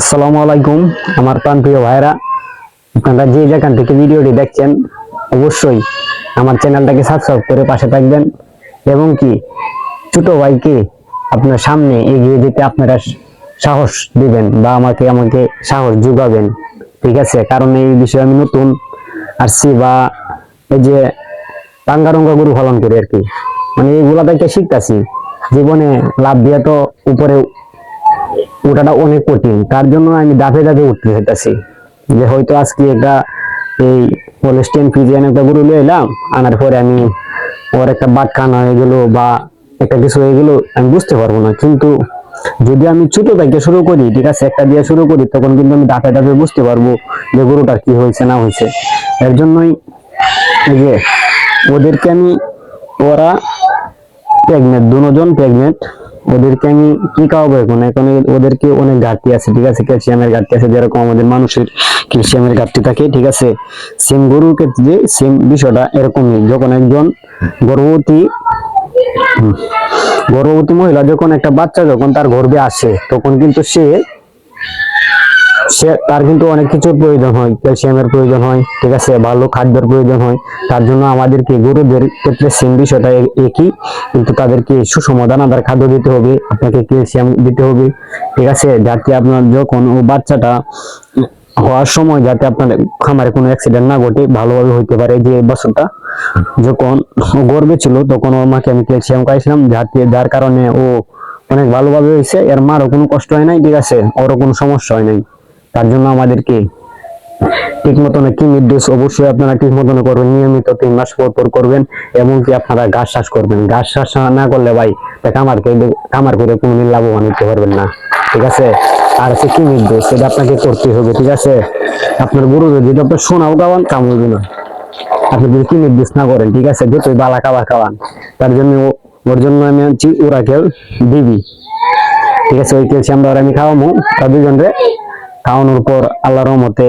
আসসালামু আলাইকুম, আমার প্রাণপ্রিয় ভাইরা আপনারা যে যেখান থেকে ভিডিওটি দেখছেন, অবশ্যই আমার চ্যানেলটাকে সাবস্ক্রাইব করে পাশে থাকবেন এবং কি, ছোট ভাইকে আপনার সামনে এগিয়ে যেতে আপনারা সাহস দিবেন বা আমাকে আমাকে সাহস যোগাবেন। ঠিক আছে? কারণ এই বিষয়ে আমি নতুন আসছি বা এই যে টাঙ্গারঙ্গা গরু পালন করি আর কি। মানে এইগুলা থেকে শিখতেছি। জীবনে লাভ দিয়ে তো উপরে ওটাটা অনেক কঠিন। তার জন্য আমি দাপে দাপে উঠতে চাইতেছি যে হয়তো আজকে একটা এই পলেস্টিয়ান ফিজিয়ান একটা গরু নিয়ে এলাম, আনার পরে আমি ওর একটা বাটখানা গেলো বা একটা কিছু হয়ে গেলো আমি বুঝতে পারব না। কিন্তু যদি আমি ছোট থেকে শুরু করি, ঠিক আছে, একটা দিয়ে শুরু করি, তখন কিন্তু আমি দাপে দাপে বুঝতে পারব যে গরুটার কি হয়েছে, না হয়েছে। এর জন্যই যে ওদেরকে আমি ওরা প্রেগনেন্ট দুজন প্রেগনেন্ট ওদেরকে আমি কি খাওয়াবো এখন? এখন ওদেরকে অনেক ঘাটতি আছে, ঠিক আছে? ক্যালসিয়ামের ঘাটতি আছে, যেরকম আমাদের মানুষের ক্যালসিয়ামের ঘাটতি থাকে, ঠিক আছে? সেম গরুর ক্ষেত্রে সেম বিষয়টা এরকমই। যখন একজন গর্ভবতী গর্ভবতী মহিলা যখন একটা বাচ্চা যখন তার গর্ভে আসে, তখন কিন্তু সে সে, তার কিন্তু অনেক কিছুর প্রয়োজন হয়, ক্যালসিয়ামের প্রয়োজন হয়, ঠিক আছে, ভালো খাদ্যের প্রয়োজন হয়। তার জন্য আমাদেরকে গরুদের ক্ষেত্রে সেম বিষয়টা একই, কিন্তু তাদেরকে সুষম দানাদার খাদ্য দিতে হবে, আপনাকে ক্যালসিয়াম দিতে হবে, ঠিক আছে, যাতে আপনার যখন ও বাচ্চাটা হওয়ার সময় যাতে আপনার খামারে কোনো অ্যাক্সিডেন্ট না ঘটে, ভালোভাবে হইতে পারে যে বছরটা। যখন গর্বে ছিল, তখন ওর মাকে আমি ক্যালসিয়াম খাইছিলাম যাতে যার কারণে ও অনেক ভালোভাবে হয়েছে, এর মারও কোনো কষ্ট হয় নাই, ঠিক আছে, ওরও কোনো সমস্যা হয় নাই। তার জন্য আমাদেরকে ঠিক মতন কি নির্দেশ অবশ্যই আপনারা ঠিক মতন করবেন, নিয়মিত তিন মাস পর পর করবেন, এমনকি আপনারা ঘাস চাষ করবেন। ঘাস চাষ না করলে ভাই তা কামারকে কামার করে কোনোদিন লাভবান হতে পারবেন না। ঠিক আছে? আর হচ্ছে কি নির্দেশ? সেটা আপনাকে করতে হবে, ঠিক আছে? আপনার গরু যদি আপনার সোনাও খাওয়ান কাম হইবে না। আপনি যদি কি নির্দেশ না করেন, ঠিক আছে? যতই বালা খাবার খাওয়ান, তার জন্য ওর জন্য আমি আনছি ওরাকেও দিবি ঠিক আছে? ওই ক্যালসিয়াম আমরা আমি খাওয়াবো তা দুজনরে খাওয়ানোর পর আল্লাহর রহমতে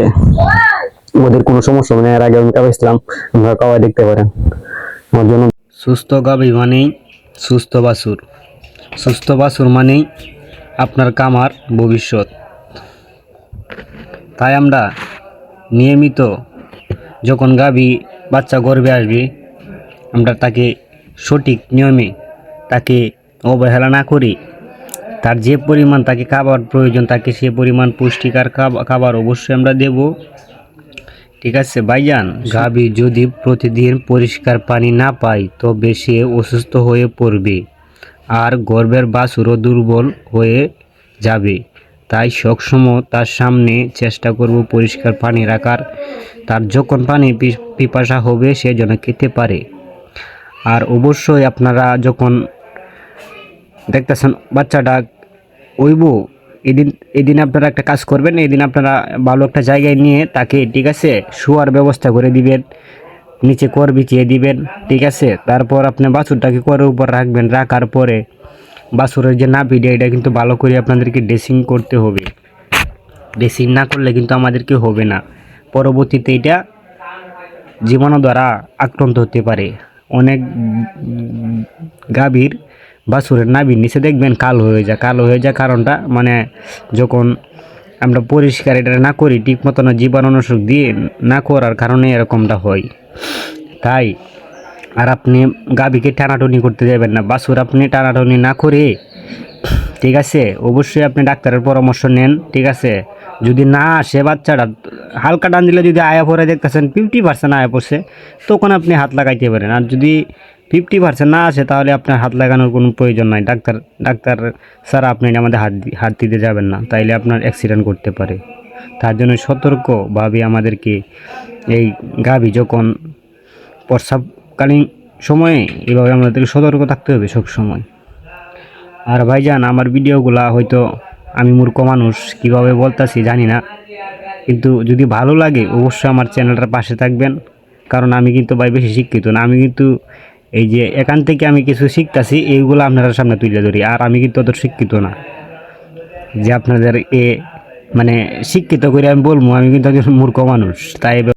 ওদের কোনো সমস্যা হবে না। এর আগে আমি খাওয়াইছিলাম আমরা খাওয়াই দেখতে পারেন। আমার জন্য সুস্থ গাভী মানেই সুস্থ বাসুর সুস্থ বাসুর মানেই আপনার কামার ভবিষ্যৎ। তাই আমরা নিয়মিত যখন গাভী বাচ্চা গর্বে আসবে, আমরা তাকে সঠিক নিয়মে তাকে অবহেলা না করি তার যে পরিমাণ তাকে খাবার প্রয়োজন, তাকে সে পরিমাণ পুষ্টিকর খাব- খাবার অবশ্যই আমরা দেব। ঠিক আছে, ভাইজান? গাভী যদি প্রতিদিন পরিষ্কার পানি না পায়, তবে সে অসুস্থ হয়ে পড়বে আর গর্বের বাছুরও দুর্বল হয়ে যাবে। তাই সবসময় তার সামনে চেষ্টা করব পরিষ্কার পানি রাখার। তার যখন পানি পিপাসা হবে, সে যেন খেতে পারে। আর অবশ্যই আপনারা যখন দেখতেছেন, বাচ্চাটা ওইব। এদিন এদিন আপনারা একটা কাজ করবেন, এদিন আপনারা ভালো একটা জায়গায় নিয়ে তাকে, ঠিক আছে, শোয়ার ব্যবস্থা করে দিবেন, নিচে কর বিছিয়ে দিবেন, ঠিক আছে, তারপর আপনি বাছুরটাকে করের উপর রাখবেন, রাখার পরে বাছুরের যে না নাপিটা এটা কিন্তু ভালো করে আপনাদেরকে ড্রেসিং করতে হবে। ড্রেসিং না করলে কিন্তু আমাদেরকে হবে না। পরবর্তীতে এটা জীবাণু দ্বারা আক্রান্ত হতে পারে। অনেক গাভীর বাছুরের নাভির নিচে দেখবেন কালো হয়ে যায়। কালো হয়ে যায় কারণটা মানে যখন আমরা পরিষ্কার এটা না করি, ঠিক মতন জীবাণুনাশক দিয়ে না করার কারণে এরকমটা হয়। তাই আর আপনি গাভীকে টানাটনি করতে যাবেন না। বাছুর আপনি টানাটনি না করে, ঠিক আছে, অবশ্যই আপনি ডাক্তারের পরামর্শ নেন, ঠিক আছে। যদি না আসে বাচ্চাটা হালকা টান দিলে যদি আয়া পরে দেখতেছেন ফিফটি পার্সেন্ট আয়া পড়ছে, তখন আপনি হাত লাগাইতে পারেন। আর যদি ফিফটি পার্সেন্ট না আসে, তাহলে আপনার হাত লাগানোর কোনো প্রয়োজন নাই। ডাক্তার ডাক্তার স্যার, আপনি আমাদের হাত হাত দিতে যাবেন না। তাইলে আপনার অ্যাক্সিডেন্ট করতে পারে। তার জন্য সতর্কভাবে আমাদেরকে এই গাভী যখন প্রস্রাবকালীন সময়ে, এভাবে আমাদেরকে সতর্ক থাকতে হবে সব সময় আর ভাইজান, আমার ভিডিওগুলা হয়তো আমি মূর্খ মানুষ, কীভাবে বলতাছি জানি না। কিন্তু যদি ভালো লাগে, অবশ্যই আমার চ্যানেলটার পাশে থাকবেন। কারণ আমি কিন্তু ভাই বেশি শিক্ষিত না। আমি কিন্তু এই যে এখান থেকে আমি কিছু শিখতাছি, এইগুলো আপনারা সামনে তুলে ধরি। আর আমি কিন্তু অত শিক্ষিত না। যে আপনাদের এ মানে শিক্ষিত করে আমি বলব, আমি কিন্তু একজন মূর্খ মানুষ। তাই